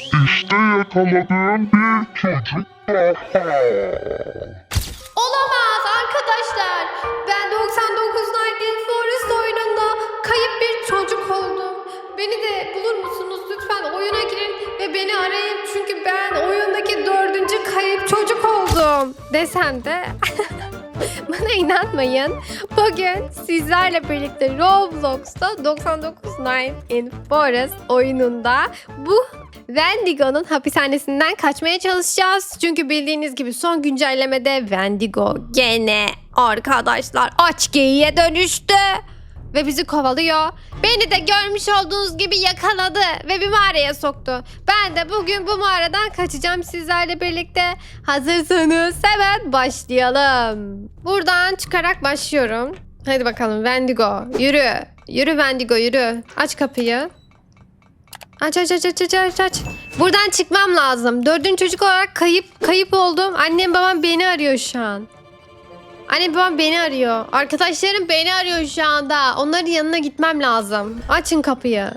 İşte yakaladığım bir çocuk daha. Olamaz arkadaşlar. Ben 99 Night in Forest oyununda kayıp bir çocuk oldum. Beni de bulur musunuz? Lütfen oyuna girin ve beni arayın. Çünkü ben oyundaki dördüncü kayıp çocuk oldum. Desem de bana inanmayın. Bugün sizlerle birlikte Roblox'ta 99 Night in Forest oyununda bu Wendigo'nun hapishanesinden kaçmaya çalışacağız. Çünkü bildiğiniz gibi son güncellemede Wendigo gene arkadaşlar aç geyiğe dönüştü. Ve bizi kovalıyor. Beni de görmüş olduğunuz gibi yakaladı ve bir mağaraya soktu. Ben de bugün bu mağaradan kaçacağım sizlerle birlikte. Hazırsanız hemen başlayalım. Buradan çıkarak başlıyorum. Hadi bakalım Wendigo yürü. Yürü Wendigo yürü. Aç kapıyı. Aç aç aç aç aç aç aç. Buradan çıkmam lazım. Dördüncü çocuk olarak kayıp kayıp oldum. Annem babam beni arıyor şu an. Annem babam beni arıyor. Arkadaşlarım beni arıyor şu anda. Onların yanına gitmem lazım. Açın kapıyı.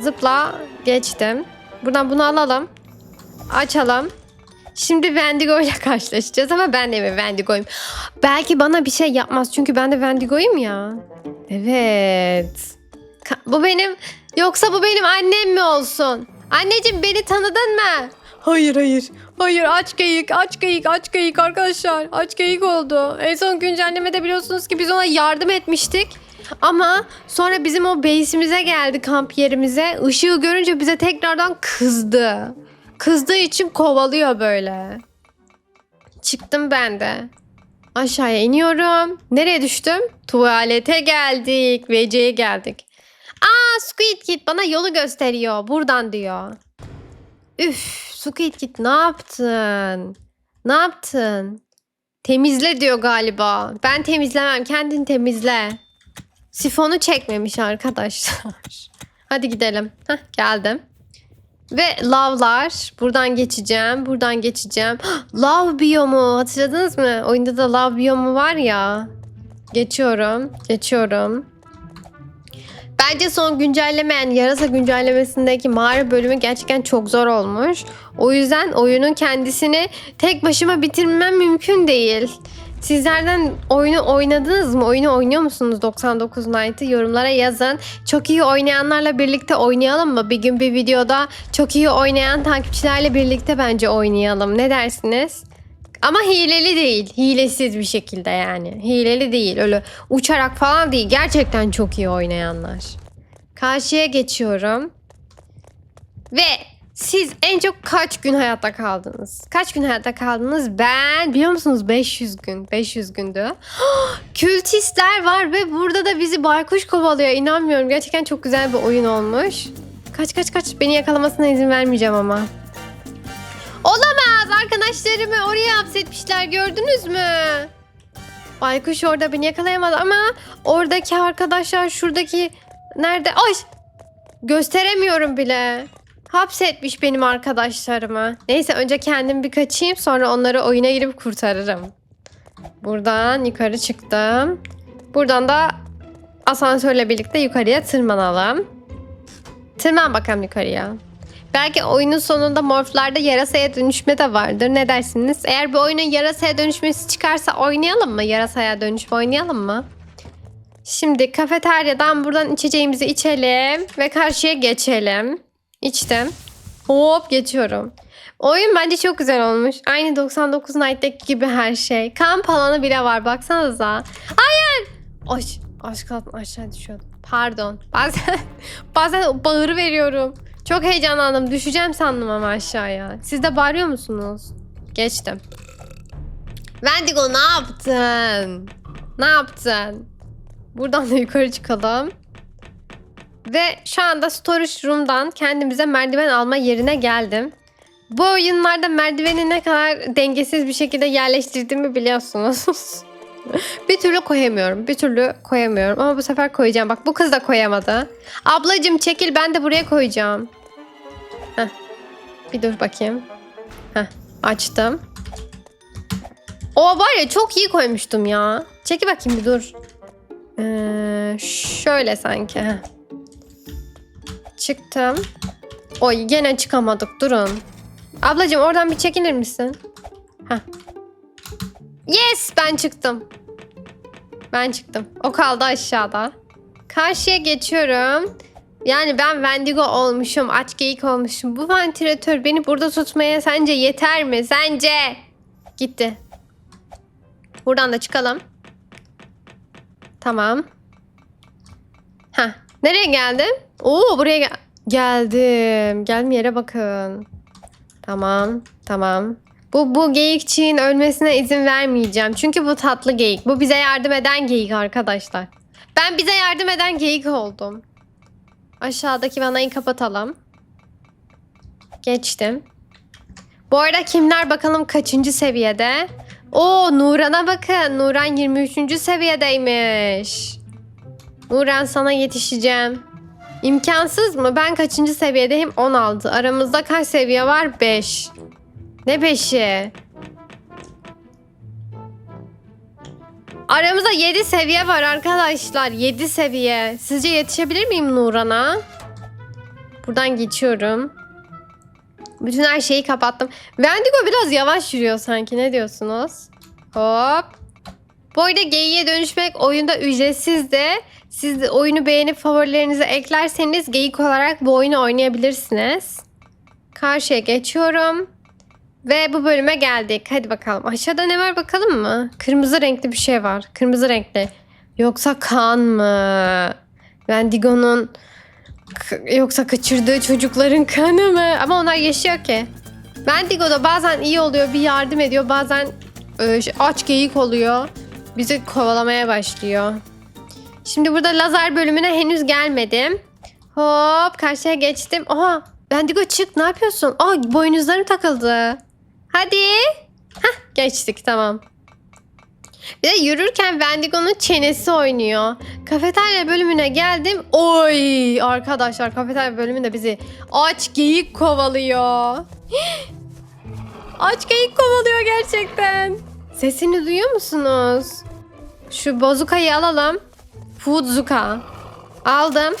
Zıpla. Geçtim. Buradan bunu alalım. Açalım. Şimdi Wendigo ile karşılaşacağız ama ben de mi Wendigo'yum? Belki bana bir şey yapmaz çünkü ben de Wendigo'yum ya. Evet. Bu benim yoksa bu benim annem mi olsun? Anneciğim beni tanıdın mı? Hayır hayır. Hayır aç geyik aç geyik aç geyik arkadaşlar. Aç geyik oldu. En son güncellemede biliyorsunuz ki biz ona yardım etmiştik. Ama sonra bizim o base'imize geldi kamp yerimize. Işığı görünce bize tekrardan kızdı. Kızdığı için kovalıyor böyle. Çıktım ben de. Aşağıya iniyorum. Nereye düştüm? Tuvalete geldik. WC'ye geldik. Aa Squid Kid bana yolu gösteriyor. Buradan diyor. Üf Squid Kid ne yaptın? Ne yaptın? Temizle diyor galiba. Ben temizlemem. Kendin temizle. Sifonu çekmemiş arkadaşlar. Hadi gidelim. Heh, geldim. Ve lavlar. Buradan geçeceğim. Buradan geçeceğim. Lav biyomu. Hatırladınız mı? Oyunda da lav biyomu var ya. Geçiyorum. Geçiyorum. Bence son güncelleme yani yarasa güncellemesindeki mağara bölümü gerçekten çok zor olmuş. O yüzden oyunun kendisini tek başıma bitirmem mümkün değil. Sizlerden oyunu oynadınız mı? Oyunu oynuyor musunuz 99 Night'ı? Yorumlara yazın. Çok iyi oynayanlarla birlikte oynayalım mı? Bir gün bir videoda çok iyi oynayan takipçilerle birlikte bence oynayalım. Ne dersiniz? Ama hileli değil. Hilesiz bir şekilde yani. Hileli değil. Öyle uçarak falan değil. Gerçekten çok iyi oynayanlar. Karşıya geçiyorum. Ve siz en çok kaç gün hayatta kaldınız? Kaç gün hayatta kaldınız? Ben biliyor musunuz 500 gün. 500 gündü. Kültistler var ve burada da bizi baykuş kovalıyor. İnanmıyorum. Gerçekten çok güzel bir oyun olmuş. Kaç kaç kaç. Beni yakalamasına izin vermeyeceğim ama. Olamaz. Arkadaşlarımı oraya hapsetmişler. Gördünüz mü? Baykuş orada beni yakalayamadı ama oradaki arkadaşlar şuradaki nerede? Ay! Gösteremiyorum bile. Hapsetmiş benim arkadaşlarımı. Neyse önce kendim bir kaçayım sonra onları oyuna girip kurtarırım. Buradan yukarı çıktım. Buradan da asansörle birlikte yukarıya tırmanalım. Tırman bakalım yukarıya. Belki oyunun sonunda morflarda yarasaya dönüşme de vardır. Ne dersiniz? Eğer bir oyunun yarasaya dönüşmesi çıkarsa oynayalım mı? Yarasaya dönüşme oynayalım mı? Şimdi kafeteryadan buradan içeceğimizi içelim ve karşıya geçelim. İçtim. Hop geçiyorum. Oyun bence çok güzel olmuş. Aynı 99 Night'taki gibi her şey. Kamp alanı bile var baksanıza. Hayır. Ay, aşk altına aşağı düşüyordum. Pardon. Bazen, bazen bağırı veriyorum. Çok heyecanlandım. Düşeceğim sandım ama aşağıya. Siz de bağırıyor musunuz? Geçtim. Wendigo ne yaptın? Ne yaptın? Buradan da yukarı çıkalım. Ve şu anda storage room'dan kendimize merdiven alma yerine geldim. Bu oyunlarda merdiveni ne kadar dengesiz bir şekilde yerleştirdiğimi biliyorsunuz. bir türlü koyamıyorum. Bir türlü koyamıyorum. Ama bu sefer koyacağım. Bak bu kız da koyamadı. Ablacım çekil ben de buraya koyacağım. Heh. Bir dur bakayım. Heh. Açtım. O var ya çok iyi koymuştum ya. Çekil bakayım bir dur. Ee, şöyle sanki. Heh. Çıktım. Oy gene çıkamadık durun. Ablacığım oradan bir çekilir misin? Heh. Yes ben çıktım. Ben çıktım. O kaldı aşağıda. Karşıya geçiyorum. Yani ben Wendigo olmuşum, aç geyik olmuşum. Bu ventilatör beni burada tutmaya sence yeter mi? Sence? Gitti. Buradan da çıkalım. Tamam. Ha, nereye geldim? Oo, buraya gel geldim. Geldim yere bakın. Tamam, tamam. Bu bu geyikçiğin ölmesine izin vermeyeceğim. Çünkü bu tatlı geyik. Bu bize yardım eden geyik arkadaşlar. Ben bize yardım eden geyik oldum. Aşağıdaki vanayı kapatalım. Geçtim. Bu arada kimler bakalım kaçıncı seviyede? Oo Nuran'a bakın. Nuran 23. seviyedeymiş. Nuran sana yetişeceğim. İmkansız mı? Ben kaçıncı seviyedeyim? 16. Aramızda kaç seviye var? 5. Ne 5'i? Aramızda 7 seviye var arkadaşlar. 7 seviye. Sizce yetişebilir miyim Nuran'a? Buradan geçiyorum. Bütün her şeyi kapattım. Wendigo biraz yavaş yürüyor sanki. Ne diyorsunuz? Hop. Bu arada geyiğe dönüşmek oyunda ücretsiz de. Siz de oyunu beğenip favorilerinize eklerseniz geyik olarak bu oyunu oynayabilirsiniz. Karşıya geçiyorum. Ve bu bölüme geldik. Hadi bakalım. Aşağıda ne var bakalım mı? Kırmızı renkli bir şey var. Kırmızı renkli. Yoksa kan mı? Wendigo'nun yoksa kaçırdığı çocukların kanı mı? Ama onlar yaşıyor ki. Wendigo da bazen iyi oluyor, bir yardım ediyor. Bazen e, aç geyik oluyor. Bizi kovalamaya başlıyor. Şimdi burada lazer bölümüne henüz gelmedim. Hop karşıya geçtim. Oha Bendigo çık ne yapıyorsun? Aa boynuzlarım takıldı. Hadi. Hah geçtik tamam. Bir de yürürken Wendigo'nun çenesi oynuyor. Kafeterya bölümüne geldim. Oy arkadaşlar kafeterya bölümünde bizi aç geyik kovalıyor. aç geyik kovalıyor gerçekten. Sesini duyuyor musunuz? Şu bozukayı alalım. Fudzuka. Aldım.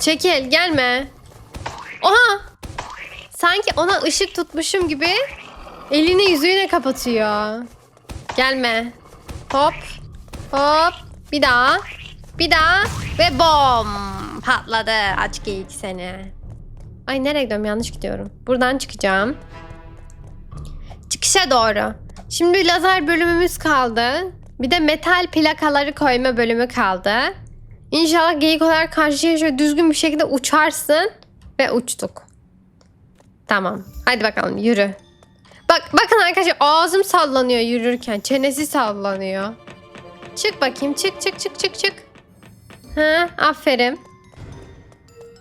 Çekil gelme. Oha! Sanki ona ışık tutmuşum gibi elini yüzüğüne kapatıyor. Gelme. Hop. Hop. Bir daha. Bir daha. Ve bom. Patladı. Aç geyik seni. Ay nereye gidiyorum? Yanlış gidiyorum. Buradan çıkacağım. Çıkışa doğru. Şimdi lazer bölümümüz kaldı. Bir de metal plakaları koyma bölümü kaldı. İnşallah geyik olarak karşıya şöyle düzgün bir şekilde uçarsın. Ve uçtuk. Tamam. Hadi bakalım yürü. Bak bakın arkadaşlar ağzım sallanıyor yürürken. Çenesi sallanıyor. Çık bakayım. Çık çık çık çık çık. Ha, aferin.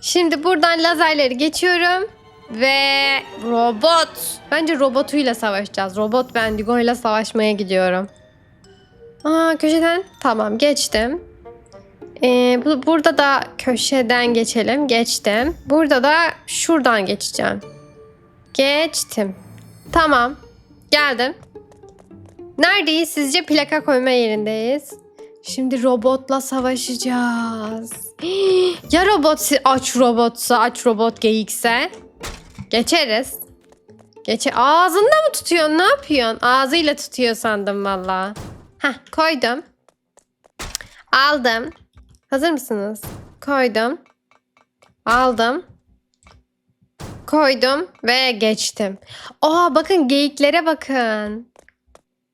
Şimdi buradan lazerleri geçiyorum. Ve robot. Bence robotuyla savaşacağız. Robot Bendigo ile savaşmaya gidiyorum. Aa köşeden. Tamam geçtim. Ee, bu, burada da köşeden geçelim. Geçtim. Burada da şuradan geçeceğim. Geçtim. Tamam. Geldim. Neredeyiz? Sizce plaka koyma yerindeyiz. Şimdi robotla savaşacağız. ya robot aç robotsa, aç robot geyikse? Geçeriz. Geçe Ağzında mı tutuyorsun? Ne yapıyorsun? Ağzıyla tutuyor sandım valla. Heh koydum. Aldım. Hazır mısınız? Koydum. Aldım. Koydum ve geçtim. Aa bakın geyiklere bakın.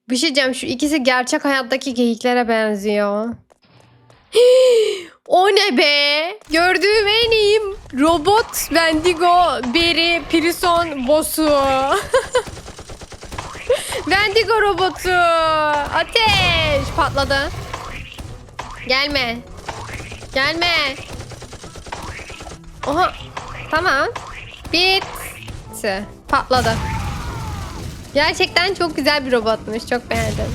Bir şey diyeceğim şu ikisi gerçek hayattaki geyiklere benziyor. o ne be? Gördüğüm en iyi robot Wendigo Beri Prison boss'u. Wendigo robotu. Ateş patladı. Gelme. Gelme. Oha. Tamam. Bitti. Patladı. Gerçekten çok güzel bir robotmuş. Çok beğendim.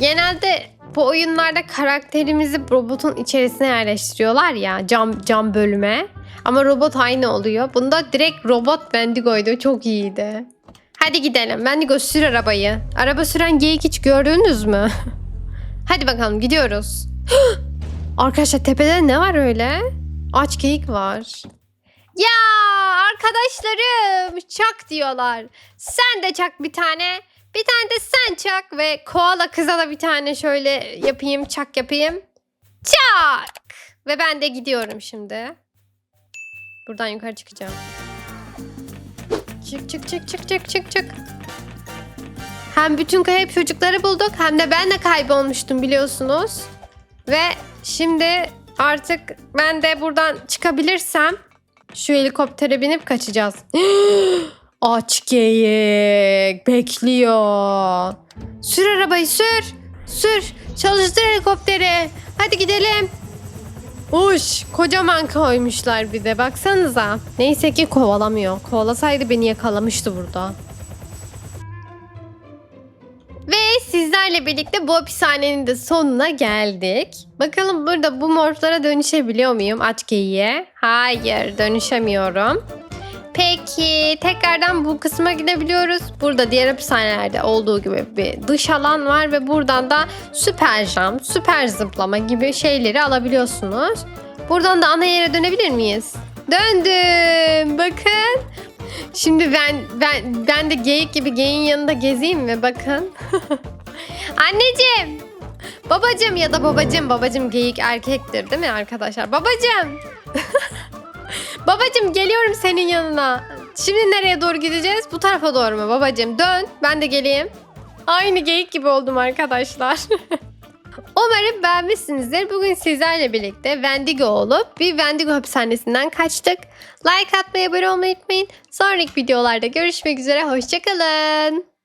Genelde bu oyunlarda karakterimizi robotun içerisine yerleştiriyorlar ya cam cam bölüme. Ama robot aynı oluyor. Bunda direkt robot Wendigo'ydu. Çok iyiydi. Hadi gidelim. Wendigo sür arabayı. Araba süren geyik hiç gördünüz mü? Hadi bakalım gidiyoruz. Arkadaşlar tepede ne var öyle? Aç geyik var. Ya arkadaş arkadaşlarım çak diyorlar. Sen de çak bir tane. Bir tane de sen çak ve koala kıza da bir tane şöyle yapayım çak yapayım. Çak. Ve ben de gidiyorum şimdi. Buradan yukarı çıkacağım. Çık çık çık çık çık çık çık. Hem bütün kayıp çocukları bulduk hem de ben de kaybolmuştum biliyorsunuz. Ve şimdi artık ben de buradan çıkabilirsem şu helikoptere binip kaçacağız. Aç geyik bekliyor. Sür arabayı sür. Sür. Çalıştır helikopteri. Hadi gidelim. Uş kocaman koymuşlar bir de baksanıza. Neyse ki kovalamıyor. Kovalasaydı beni yakalamıştı burada. Sizlerle birlikte bu hapishanenin de sonuna geldik. Bakalım burada bu morflara dönüşebiliyor muyum aç geyiğe? Hayır dönüşemiyorum. Peki tekrardan bu kısma gidebiliyoruz. Burada diğer hapishanelerde olduğu gibi bir dış alan var ve buradan da süper jump, süper zıplama gibi şeyleri alabiliyorsunuz. Buradan da ana yere dönebilir miyiz? Döndüm. Bakın. Şimdi ben ben ben de geyik gibi geyin yanında gezeyim mi? Bakın. Anneciğim. Babacım ya da babacım. Babacım geyik erkektir değil mi arkadaşlar? Babacım. babacım geliyorum senin yanına. Şimdi nereye doğru gideceğiz? Bu tarafa doğru mu babacım? Dön. Ben de geleyim. Aynı geyik gibi oldum arkadaşlar. Umarım beğenmişsinizdir. Bugün sizlerle birlikte Wendigo olup bir Wendigo hapishanesinden kaçtık. Like atmayı, abone olmayı unutmayın. Sonraki videolarda görüşmek üzere. Hoşçakalın.